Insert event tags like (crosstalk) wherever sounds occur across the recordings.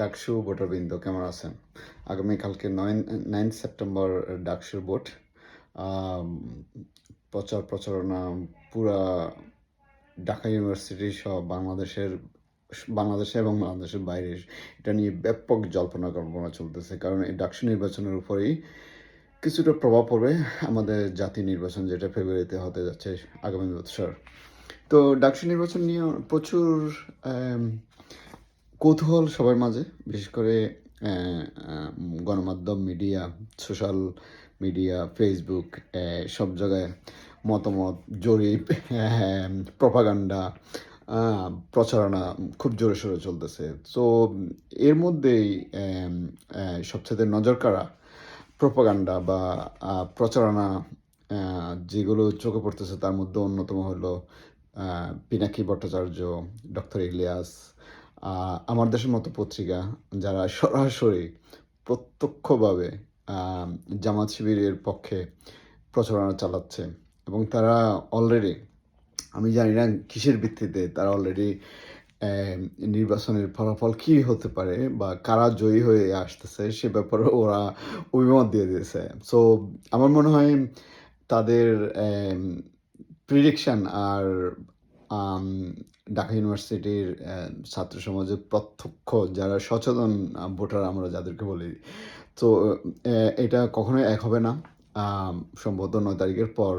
ডাকসু ভোটারবৃন্দ, কেমন আছেন? আগামীকালকে নয় নাইন সেপ্টেম্বর ডাকসুর ভোট। প্রচার প্রচারণা পুরা ঢাকা ইউনিভার্সিটি সহ বাংলাদেশের, বাংলাদেশে এবং বাংলাদেশের বাইরে। এটা নিয়ে ব্যাপক জল্পনা কল্পনা চলতেছে, কারণ এই ডাকসু নির্বাচনের উপরেই কিছুটা প্রভাব পড়বে আমাদের জাতীয় নির্বাচন, যেটা ফেব্রুয়ারিতে হতে যাচ্ছে আগামী বছর। তো ডাকসু নির্বাচন নিয়ে প্রচুর কৌতূহল সবার মাঝে, বিশেষ করে গণমাধ্যম মিডিয়া সোশ্যাল মিডিয়া ফেসবুক সব জায়গায় মতামত, জরিপ (laughs) প্রপাগান্ডা প্রচারণা খুব জোরে সোরে চলতেছে। তো এর মধ্যেই সবচেয়ে নজর কাড়া প্রপাগান্ডা বা প্রচারণা যেগুলো চোখে পড়তেছে, তার মধ্যে অন্যতম হলো পিনাকি ভট্টাচার্য ডক্টর ইলিয়াস আমার দেশের মতো পত্রিকা যারা সরাসরি প্রত্যক্ষভাবে জামাত শিবিরের পক্ষে প্রচারণা চালাচ্ছে এবং তারা অলরেডি আমি জানি না কিসের ভিত্তিতে তারা অলরেডি নির্বাচনের ফলাফল কি হতে পারে বা কারা জয়ী হয়ে আসতেছে সে ব্যাপারে ওরা অভিমত দিয়ে দিয়েছে। সো আমার মনে হয় তাদের প্রিডিকশন আর ঢাকা ইউনিভার্সিটির ছাত্র সমাজের প্রত্যক্ষ যারা সচেতন ভোটার আমরা যাদেরকে বলি, তো এটা কখনোই এক হবে না। সম্ভবত নয় তারিখের পর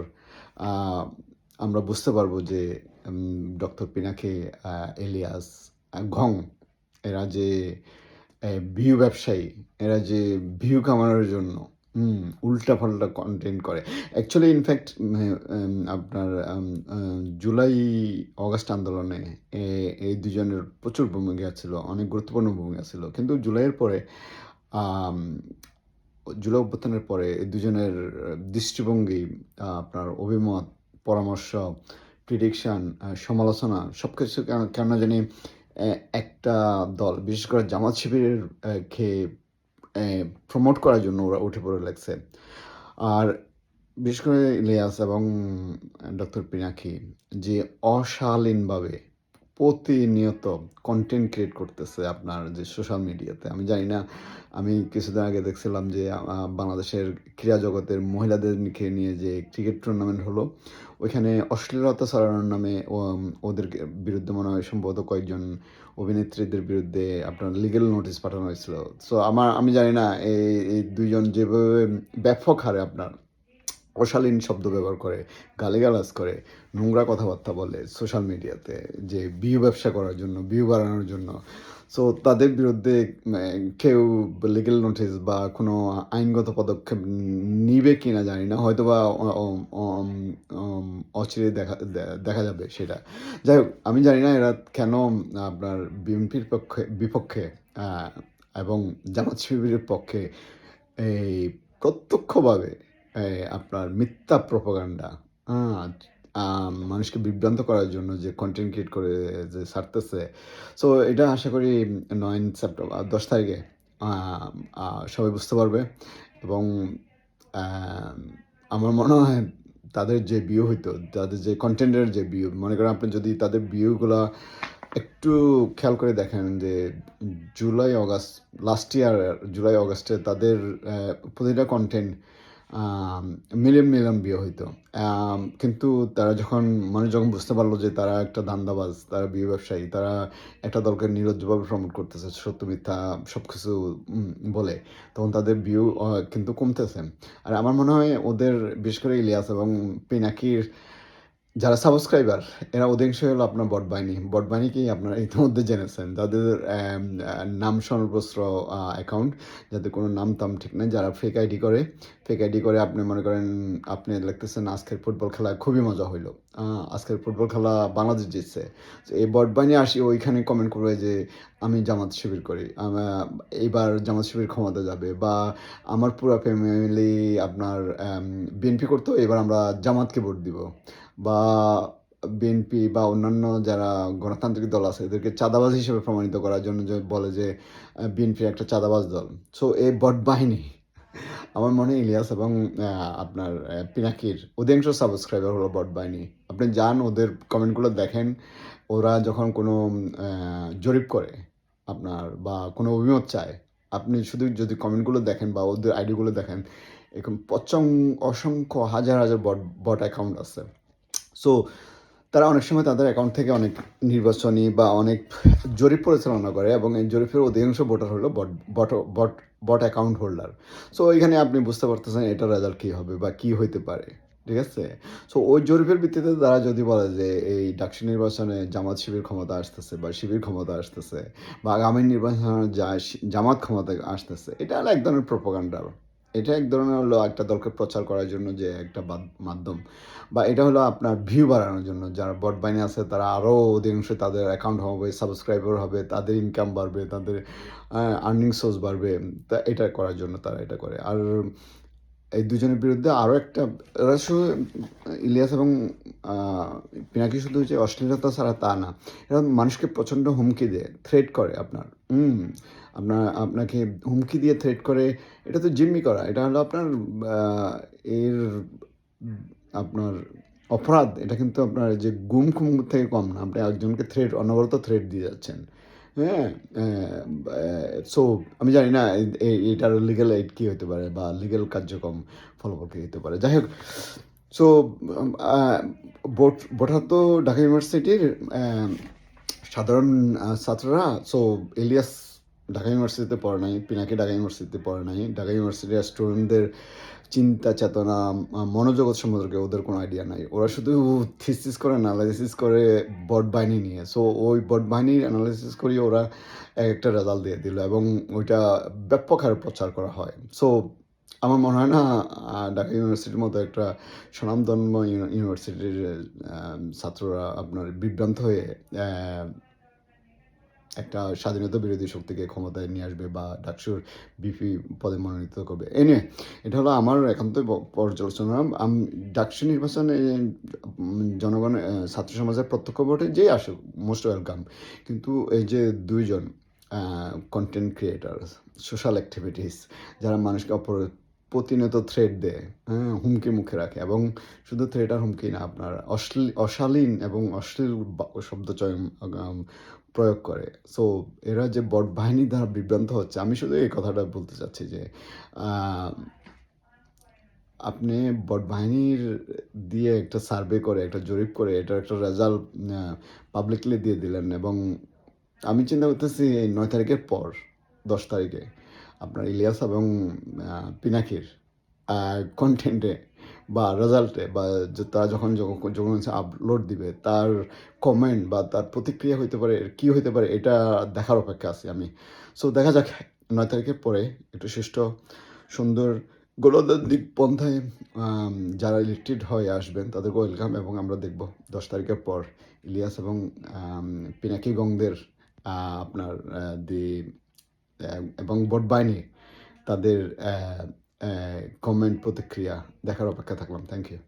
আমরা বুঝতে পারব যে ডক্টর পিনাকে এলিয়াস ঘং, এরা যে ভিউ ব্যবসায়ী, এরা যে, ভিউ কামানোর জন্য হুম, উল্টা পাল্টা কন্টেন্ট করে। অ্যাকচুয়ালি ইনফ্যাক্ট আপনার জুলাই, অগাস্ট আন্দোলনে এই দুজনের প্রচুর ভূমিকা ছিল, অনেক গুরুত্বপূর্ণ ভূমিকা ছিল। কিন্তু জুলাইয়ের পরে জুলাই অভ্যুত্থানের পরে এই দুজনের দৃষ্টিভঙ্গি, আপনার অভিমত, পরামর্শ প্রিডিকশন সমালোচনা সব কিছু কেন- জানি একটা দল, বিশেষ করে জামাত শিবিরের কে প্রমোট করার জন্য ওরা উঠে পড়ে লাগছে। আর বিশেষ করে ইলিয়াস এবং ডক্টর পিনাকি যে অশালীনভাবে প্রতিনিয়ত কন্টেন্ট ক্রিয়েট করতেছে আপনার যে সোশ্যাল মিডিয়াতে আমি জানি না, আমি কিছুদিন আগে দেখছিলাম যে বাংলাদেশের ক্রীড়া জগতের মহিলাদেরকে নিয়ে যে ক্রিকেট টুর্নামেন্ট হলো ওইখানে অশ্লীলতা ছড়ানোর নামে ওদের বিরুদ্ধে মনে হয় সম্ভবত কয়েকজন অভিনেত্রীদের বিরুদ্ধে আপনার লিগেল নোটিশ পাঠানো হয়েছিল। সো আমার, আমি জানি না এই এই দুইজন যেভাবে ব্যাপক হারে আপনার অশালীন শব্দ ব্যবহার করে, গালিগালাজ করে, নোংরা কথাবার্তা বলে সোশ্যাল মিডিয়াতে যে বিউ ব্যবসা করার জন্য বিউ বাড়ানোর জন্য সো তাদের বিরুদ্ধে কেউ লিগেল নোটিস বা কোনো আইনগত পদক্ষেপ নিবে কি না। জানি না হয়তো বা অচিরে দেখা দেখা যাবে সেটা। যাই হোক, আমি জানি না এরা কেন আপনার বিএনপির পক্ষে, বিপক্ষে এবং জামাত শিবিরের পক্ষে এই প্রত্যক্ষভাবে আপনার মিথ্যা প্রপাগান্ডা মানুষকে বিভ্রান্ত করার জন্য যে কন্টেন্ট ক্রিয়েট করে, যে ছাড়তেছে। সো এটা আশা করি নয় সেপ্টেম্বর দশ তারিখে সবাই বুঝতে পারবে। এবং আমার মনে হয় তাদের যে ভিউ হইতো, তাদের যে কন্টেন্টের যে ভিউ মনে করেন আপনি যদি তাদের ভিউগুলা একটু খেয়াল করে দেখেন যে July, August last year July, অগাস্টে তাদের প্রতিটা কন্টেন্ট মিলিয়ন মিলিয়ন বিয়ে হইতো। কিন্তু তারা যখন, মানুষ যখন বুঝতে পারল যে তারা একটা দান্দাবাজ তারা বিয়ে ব্যবসায়ী, তারা একটা দলকে নিরজ্জভাবে প্রমোট করতেছে, সত্য মিথ্যা সব কিছু বলে, তখন তাদের ভিউ কিন্তু কমতেছে। আর আমার মনে হয় ওদের, বিশেষ করে ইলিয়াস এবং পিনাকির যারা সাবস্ক্রাইবার, এরা অধিকাংশ হলো আপনার বট বাহিনী। বট বাহিনীকেই আপনারা ইতিমধ্যে জেনেছেন। যাদের নাম সর্বস্র অ্যাকাউন্ট যাদের কোনো নাম টাম ঠিক নেই। যারা ফেক আইডি করে ফেক আইডি করে আপনি মনে করেন, আপনি লিখতেছেন আজকের ফুটবল খেলা খুবই মজা হইল। আজকের ফুটবল খেলা বাংলাদেশ জিতছে। এই বট বাহিনী আসি, ওইখানে কমেন্ট করবে যে, আমি জামাত শিবির করি। এইবার জামাত শিবির ক্ষমতা যাবে। বা, আমার পুরো ফ্যামিলি আপনার বিএনপি করতো, এবার আমরা জামাতকে ভোট দিব। বা বিএনপি বা অন্যান্য যারা গণতান্ত্রিক দল আছে, এদেরকে চাঁদাবাজ হিসেবে প্রমাণিত করার জন্য যে বলে যে বিএনপি একটা চাঁদাবাজ দল। সো এই বট বাহিনী আমার মনে ইলিয়াস এবং আপনার পিনাকির অধিকাংশ সাবস্ক্রাইবার হলো বট বাহিনী আপনি যান, ওদের কমেন্টগুলো দেখেন। ওরা যখন কোনো জরিপ করে আপনার বা কোনো অভিমত চায়, আপনি শুধু যদি কমেন্টগুলো দেখেন বা ওদের আইডিগুলো দেখেন, এরকম পচং অসংখ্য হাজার হাজার বট বট অ্যাকাউন্ট আছে। সো তারা অনেক সময় তাদের অ্যাকাউন্ট থেকে অনেক নির্বাচনী বা অনেক জরিপ পরিচালনা করে এবং এই জরিপের অধিকাংশ ভোটার হলো bot bot bot bot account holder so এখানে আপনি বুঝতে পারতেছেন এটা রেজাল্ট কী হবে বা কী হইতে পারে, ঠিক আছে? সো ওই জরিপের ভিত্তিতে তারা যদি বলে যে এই ডাকসু নির্বাচনে জামাত শিবির ক্ষমতা আসতেছে বা শিবির ক্ষমতা আসতেছে বা আগামী নির্বাচনে জামাত ক্ষমতা আসতেছে, এটা হলো এক ধরনের প্রোপাগান্ডার এটা এক ধরনের হলো একটা দলকে প্রচার করার জন্য যে একটা মাধ্যম বা এটা হলো আপনার ভিউ বাড়ানোর জন্য। যারা বট বাইনে আছে, তারা আরও অধিকাংশ তাদের অ্যাকাউন্ট হবে সাবস্ক্রাইবার হবে, তাদের ইনকাম বাড়বে, তাদের আর্নিং সোর্স বাড়বে। তা এটা করার জন্য তারা এটা করে। আর এই দুজনের বিরুদ্ধে আরও একটা, এরা শুধু, ইলিয়াস এবং পিনাকি শুধু যে অশ্লীলতা ছাড়া তা না, এরা মানুষকে প্রচণ্ড হুমকি দেয় থ্রেট করে আপনার, হুম, আপনার, আপনাকে হুমকি দিয়ে থ্রেট করে, এটা তো জিম্মি করা, এটা হলো আপনার এর আপনার অপরাধ, এটা কিন্তু আপনার যে গুম খুম থেকে কম না, আপনি একজনকে থ্রেট অনবরত থ্রেট দিয়ে যাচ্ছেন। হ্যাঁ সো আমি জানি না এটার লিগেল এইড কী হতে পারে বা লিগেল কার্যক্রম ফলাফল কী হতে পারে। যাই হোক সো বোঠার তো ঢাকা ইউনিভার্সিটির সাধারণ ছাত্ররা সো এলিয়াস ঢাকা ইউনিভার্সিটিতে পড়ে নাই, পিনাকি ঢাকা ইউনিভার্সিটিতে পড়ে নাই। ঢাকা ইউনিভার্সিটির স্টুডেন্টদের চিন্তা, চেতনা মনোজগৎ সম্পর্কে ওদের কোনো আইডিয়া নাই। ওরা শুধু থিসিস করে অ্যানালাইসিস করে বট বাহিনী নিয়ে। সো ওই বট বাহিনীর অ্যানালাইসিস করিয়ে ওরা এক একটা রেজাল্ট দিয়ে দিল এবং ওইটা ব্যাপক হারে প্রচার করা হয়। সো আমার মনে হয় না ঢাকা ইউনিভার্সিটির মতো একটা স্বনামধন্য ইউনি- ইউনিভার্সিটির ছাত্ররা আপনার বিভ্রান্ত হয়ে একটা স্বাধীনতা বিরোধী শক্তিকে ক্ষমতায় নিয়ে আসবে বা ডাকসুর বিপি পদে মনোনীত করবে। এনে এটা হলো আমার একান্ত পর্যালোচনা। আমি, ডাকসু নির্বাচনে জনগণ ছাত্র সমাজের প্রত্যক্ষ ভোটে যেই আসুক মোস্ট ওয়েলকাম কিন্তু এই যে দুইজন কন্টেন্ট ক্রিয়েটার সোশ্যাল অ্যাক্টিভিটিস যারা মানুষকে অপর প্রতিনিয়ত থ্রেট দেয় হ্যাঁ হুমকি মুখে রাখে এবং শুধু থ্রেড আর হুমকি না, আপনার অশ্লীল অশালীন এবং অশ্লীল শব্দ প্রয়োগ করে। সো এরা যে বট বাহিনী দ্বারা বিভ্রান্ত হচ্ছে, আমি শুধু এই কথাটা বলতে চাচ্ছি যে আপনি বট বাহিনীর দিয়ে একটা সার্ভে করে, একটা জরিপ করে এটার একটা রেজাল্ট পাবলিকলি দিয়ে দিলেন এবং আমি চিন্তা করতেছি এই নয় তারিখের পর, দশ তারিখে আপনার ইলিয়াস এবং পিনাকির কন্টেন্টে বা রেজাল্টে বা তারা যখন যখন আপলোড দিবে তার কমেন্ট বা তার প্রতিক্রিয়া হইতে পারে কি হইতে পারে এটা দেখার অপেক্ষা আছি আমি। সো দেখা যাক নয় তারিখের পরে একটু সুষ্ঠু সুন্দর গণতান্ত্রিক পন্থায় যারা ইলেক্টেড হয়ে আসবেন তাদেরকে ওয়েলকাম এবং আমরা দেখব দশ তারিখের পর ইলিয়াস এবং পিনাকি গংদের আহ, আপনার দি এবং ভোট বাহিনী তাদের কমেন্ট প্রতিক্রিয়া দেখার অপেক্ষা থাকলাম। Thank you